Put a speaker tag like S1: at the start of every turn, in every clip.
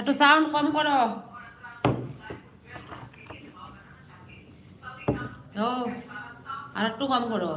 S1: একটু সাউন্ড কম করো। ও আর একটু কম করো।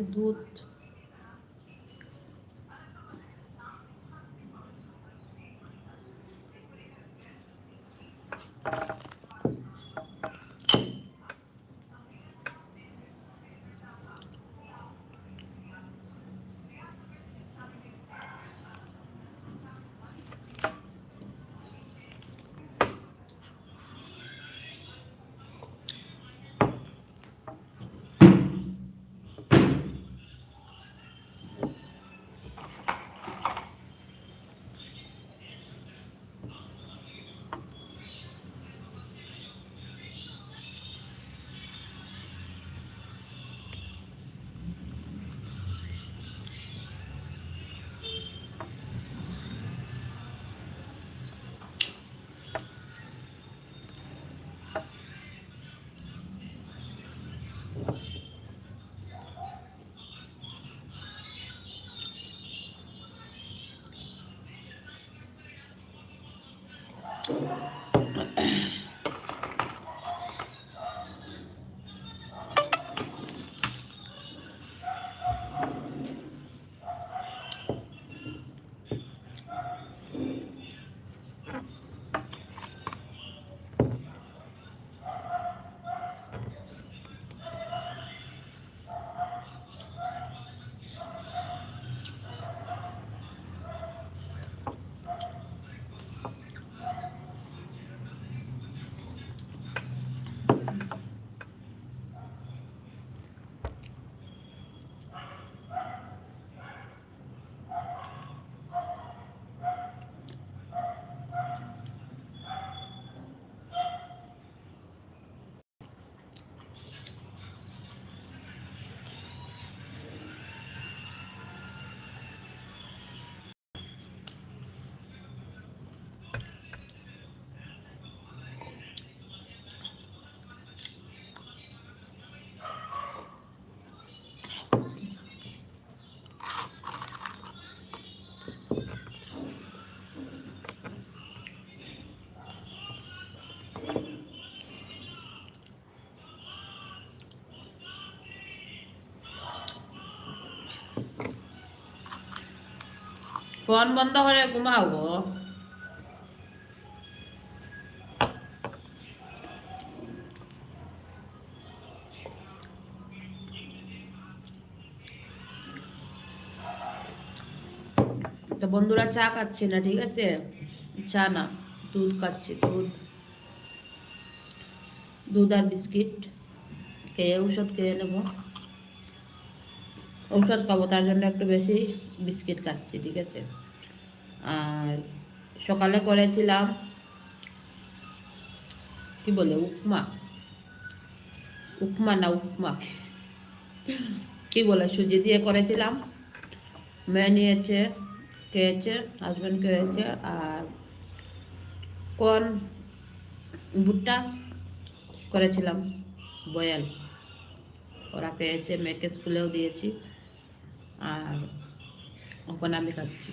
S1: এটাতে দুধ ফোন বন্ধ করে ঘুমাও গো তো বন্ধুরা চা খাচ্ছে না, ঠিক আছে? চা না, দুধ খাচ্ছে, দুধ। দুধ আর বিস্কিট। খেয়ে ঔষধ খেয়ে নেব। ঔষধ খাব, তার জন্য একটু বেশি বিস্কিট খাচ্ছি, ঠিক আছে? আর সকালে করেছিলাম, কি বলে, উপমা। উপমা না, উপমা। কি বলে, সুজি দিয়ে করেছিলাম। মেয়ে নিয়েছে, খেয়েছে হাজব্যান্ড খেয়েছে, আর কোন ভুট্টা করেছিলাম বয়াল ওরা খেয়েছে, মেয়েকে স্কুলেও দিয়েছি, আর ওখানে আমি খাচ্ছি।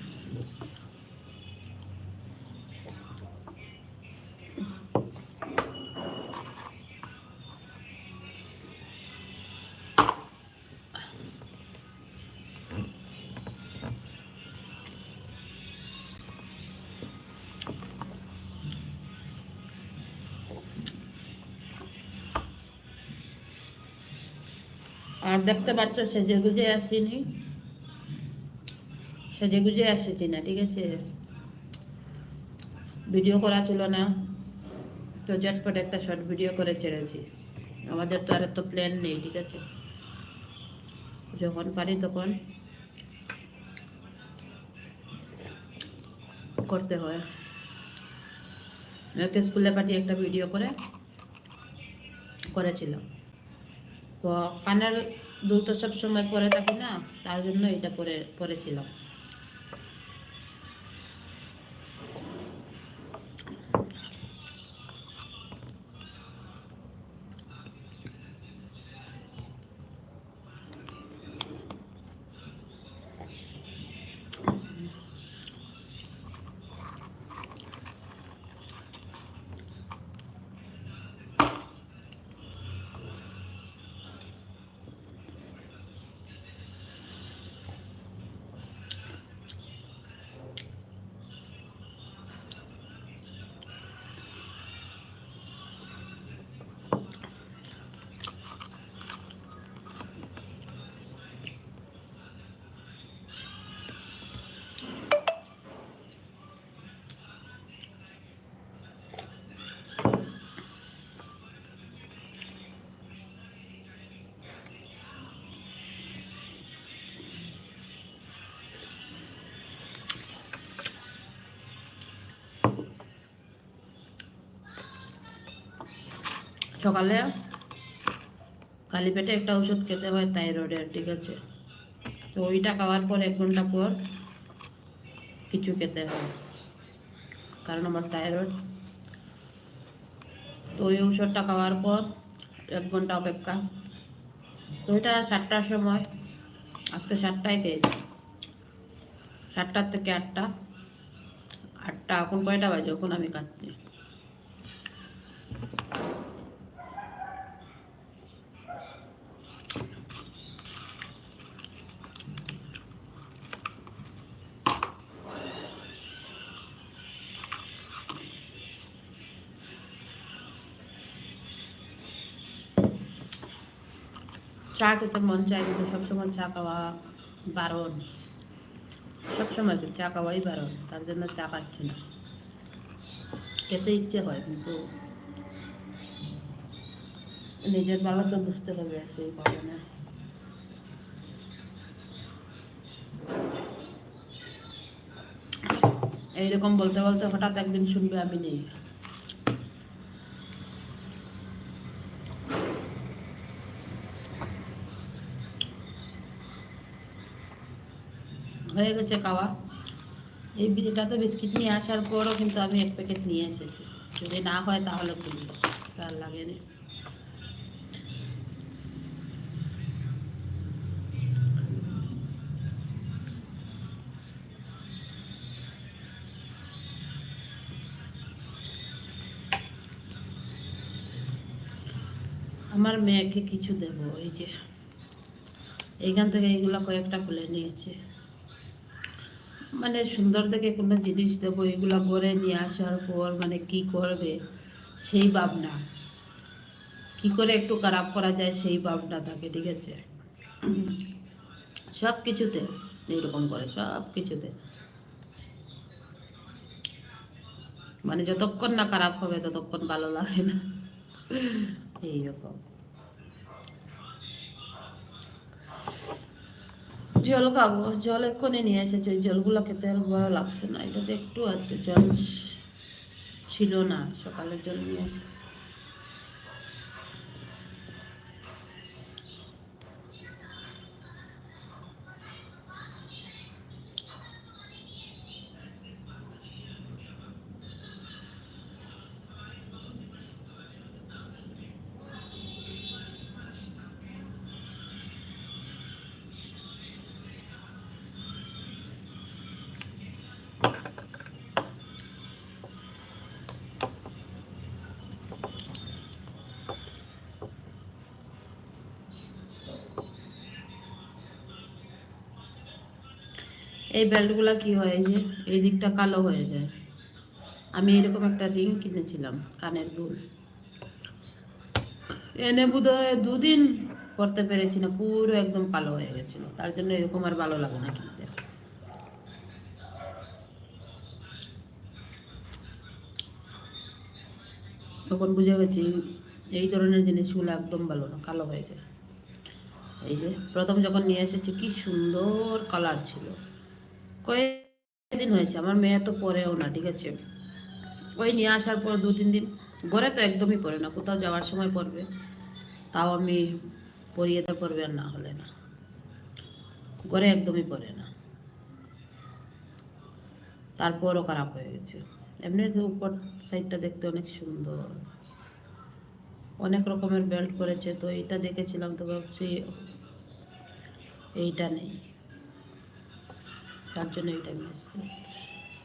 S1: দেখতে পাচ্ছ সেজে গুজে আসিনি। সেজে গুজে আসেছি না, ঠিক আছে? ভিডিও করা ছিল না, তো ঝটপট একটা শর্ট ভিডিও করে ছেড়েছি। আমাদের তো আর এত প্ল্যান নেই, ঠিক আছে? যখন পারি তখন করতে হয়। মেয়েকে স্কুলে পাঠিয়ে একটা ভিডিও করে করেছিলাম। তো কানের দুল তো সবসময় পরে থাকি না তার জন্য এটা পরে পরেছিলাম। সকালে খালি পেটে একটা ওষুধ খেতে হয় থাইরয়েডের ঠিক আছে? তো ওইটা খাওয়ার পর এক ঘণ্টা পর কিছু খেতে হয়, কারণ আমার থাইরয়েড তো ওই ওষুধটা খাওয়ার পর এক ঘণ্টা অপেক্ষা। তো ওইটা সাতটার সময়, আজকে সাতটায় খেয়েছি। সাতটার থেকে আটটা আটটা, এখন কয়টা বাজে? এখন আমি খাচ্ছি। চা খেতে মন চায় কিন্তু সবসময় চা খাওয়া বারণ। সবসময় চা খাওয়াই বারণ, তার জন্য চা খাচ্ছি না। খেতে ইচ্ছে হয় কিন্তু নিজের ভালো তো বুঝতে হবে সেই কারণে। এইরকম বলতে বলতে হঠাৎ একদিন শুনবে আমি নেই। হয়ে গেছে খাওয়া। এই এটা তো বিস্কিট নিয়ে আসার পরও কিন্তু আমি এক প্যাকেট নিয়ে এসেছি। যদি না হয় তাহলে খুলবো আর লাগেনি আমার মেয়েকে কিছু দেব, এই যে। এইখান থেকে এইগুলো কয়েকটা খুলে নিয়েছে। মানে সুন্দর থেকে কোনো জিনিস দেবো, এগুলো করে নিয়ে আসার পর মানে কি করবে, সেই ভাবনা। কি করে একটু খারাপ করা যায় সেই ভাবনা থাকে, ঠিক আছে? সব কিছুতে, এইরকম করে সব কিছুতে। মানে যতক্ষণ না খারাপ হবে ততক্ষণ ভালো লাগে না। এইরকম। জল খাব, জল এক্ষুনি নিয়ে এসেছে, ওই জলগুলো খেতে আর ভালো লাগছে না, এটাতে একটু আছে, জল ছিল না, সকালের জল নিয়ে এসে এই বেল্টগুলো কি হয় যে, এই দিকটা কালো হয়ে যায়। আমি এরকম একটা রিং কিনেছিলাম, কানের দুল। এনে বোধ হয় দুদিন করতে পেরেছি না, পুরো একদম কালো হয়ে গেছিল। তার জন্য এরকম আর ভালো লাগে না কিনতে। তখন বুঝে গেছি, এই ধরনের জিনিসগুলো একদম ভালো না, কালো হয়ে যায়। এই যে, প্রথম যখন নিয়ে এসেছি, কি সুন্দর কালার ছিল। কয়েকদিন হয়েছে, আমার মেয়ে তো পরেও না, ঠিক আছে? ওই নিয়ে আসার পর দু, তিন দিন, ঘরে তো একদমই পরে না, কোথাও যাওয়ার সময় পরবে তাও আমি পরিয়ে তো পরবে আর না হলে না। ঘরে একদমই পরে না। তারপরও খারাপ হয়ে গেছে। এমনি তো উপর সাইডটা দেখতে অনেক সুন্দর। অনেক রকমের বেল্ট করেছে তো এইটা দেখেছিলাম, তো ভাবছি এইটা নেই। তার জন্য এটা নিয়ে আসছি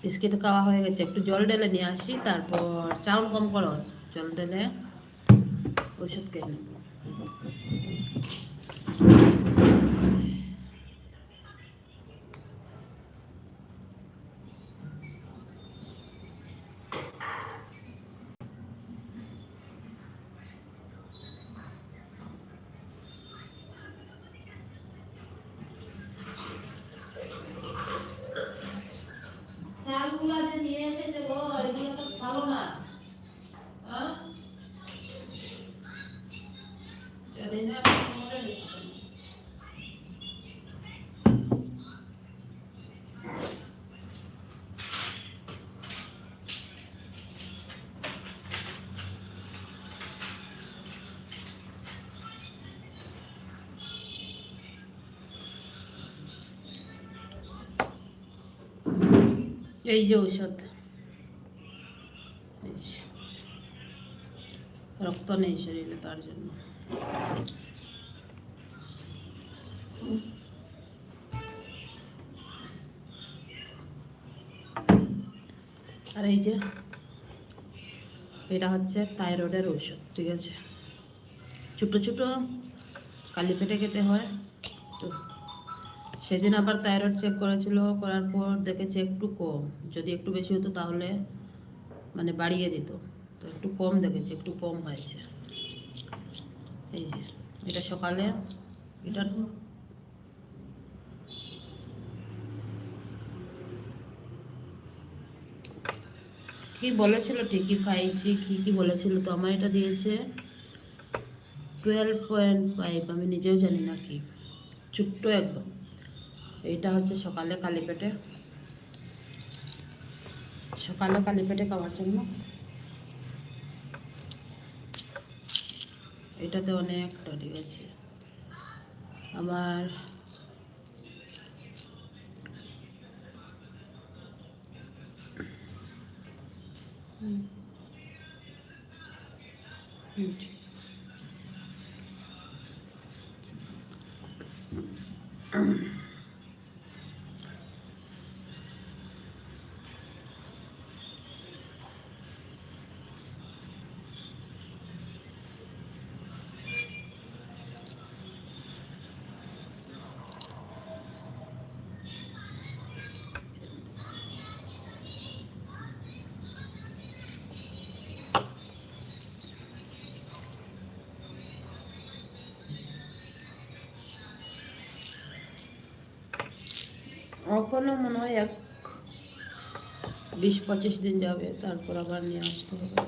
S1: বিস্কিট খাওয়া হয়ে গেছে, একটু জল ঢেলে নিয়ে আসি, তারপর চাউল কম করো, জল ঢেলে ওষুধ খেয়ে নেব। এই যে ঔষধ। রক্ত নেই শরীরে তার জন্য। আর এই যে, এটা হচ্ছে থাইরয়েডের ঔষধ, ঠিক আছে? ছোটো ছোটো কালি পেটে খেতে হয়, তো সেদিন আবার থাইরয়েড চেক করেছিল, করার পর দেখেছে একটু কম। যদি একটু বেশি হতো তাহলে মানে বাড়িয়ে দিত। তো একটু কম দেখেছে, একটু কম হয়েছে। এই যে, এটা সকালে, এটা কি বলেছিল ঠিকই ফাইছি কি কি বলেছিল তো আমার এটা দিয়েছে। টুয়েলভ পয়েন্ট ফাইভ আমি নিজেও জানি না কি। ছোট্ট একদম। এইটা হচ্ছে সকালে কালি পেটে সকালে কালি পেটে খাওয়ার জন্য এটাতে অনেকটা ঠিক আছে আমার হুম। হুম। এখনও মনে হয় এক বিশ পঁচিশ দিন যাবে, তারপর আবার নিয়ে আসতে হবে।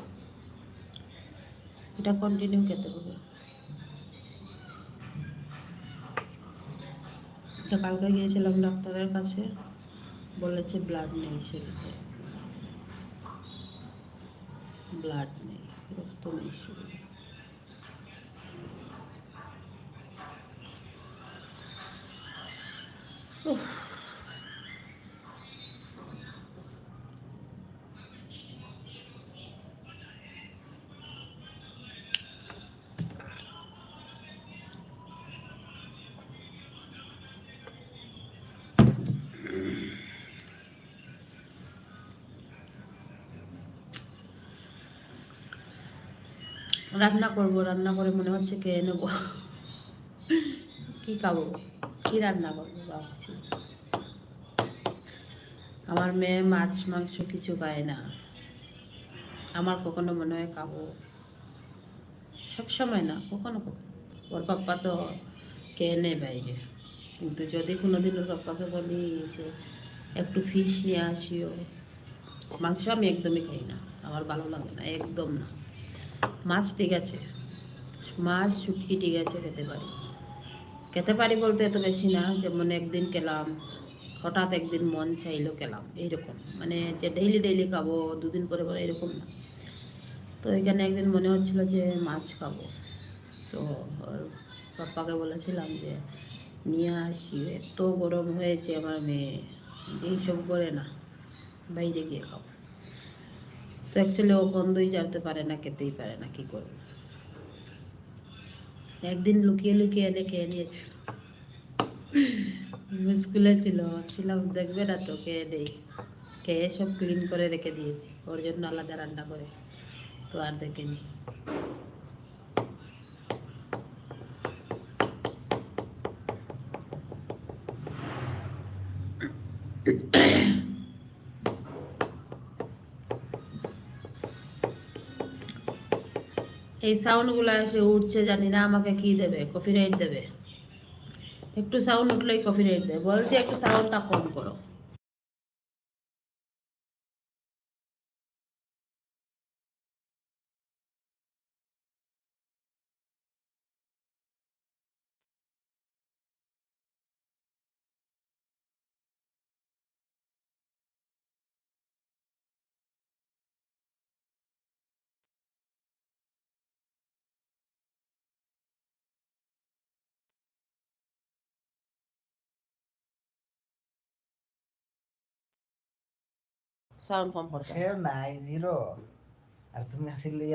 S1: এটা কন্টিনিউ খেতে হবে। কালকে গিয়েছিলাম ডাক্তারের কাছে, বলেছে ব্লাড নেই শরীরে। ব্লাড নেই, রক্ত নেই শরীরে। উফ। রান্না করব, রান্না করে মনে হচ্ছে খেয়ে নেব। কি খাব? কি রান্না করব ভাবছি। আমার মেয়ে মাছ মাংস কিছু খায় না। আমার কখনো মনে হয় খাব। সব সময় না, কখনো কখনো। ওর পাপ্পা তো খেয়ে নেয় বাইরে। কিন্তু যদি কোনোদিন ওর পাপ্পাকে বলি যে একটু ফিশ নিয়ে আসিও, মাংস আমি একদমই খাই না। আমার ভালো লাগে না, একদম না। মাছ ঠিক আছে, মাছ, শুটকি ঠিক আছে খেতে পারি। খেতে পারি বলতে এত বেশি না, যেমন একদিন খেলাম, হঠাৎ একদিন মন চাইলো খেলাম, এইরকম। মানে যে ডেইলি ডেইলি খাব, দুদিন পরে পরে এরকম না। তো এখানে একদিন মনে হচ্ছিল যে মাছ খাব। তো পাপ্পাকে বলেছিলাম যে, নিয়ে আসি, এত গরম হয়েছে আমার মেয়ে, এইসব করে না, বাইরে গিয়ে খাব। তো অ্যাকচুয়ালি ও গন্ধই জানতে পারে না, খেতেই পারে না, কি করবে? একদিন লুকিয়ে লুকিয়ে এনে খেয়ে নিয়েছিল। স্কুলে ছিল ভাবছিলাম দেখবে না তো, খেয়ে নেই। খেয়ে সব ক্লিন করে রেখে দিয়েছি। ওর জন্য আলাদা রান্না করে, তো আর দেখেনি। এই সাউন্ডগুলো এসে উঠছে, জানি না আমাকে কি দেবে কফি রাইট দেবে। একটু সাউন্ড উঠলেই কফি রাইট দেবে বলছে একটু সাউন্ডটা কম করো। সাউন্ড কম করো
S2: খেল নাই জিরো। আর তুমি আসিলে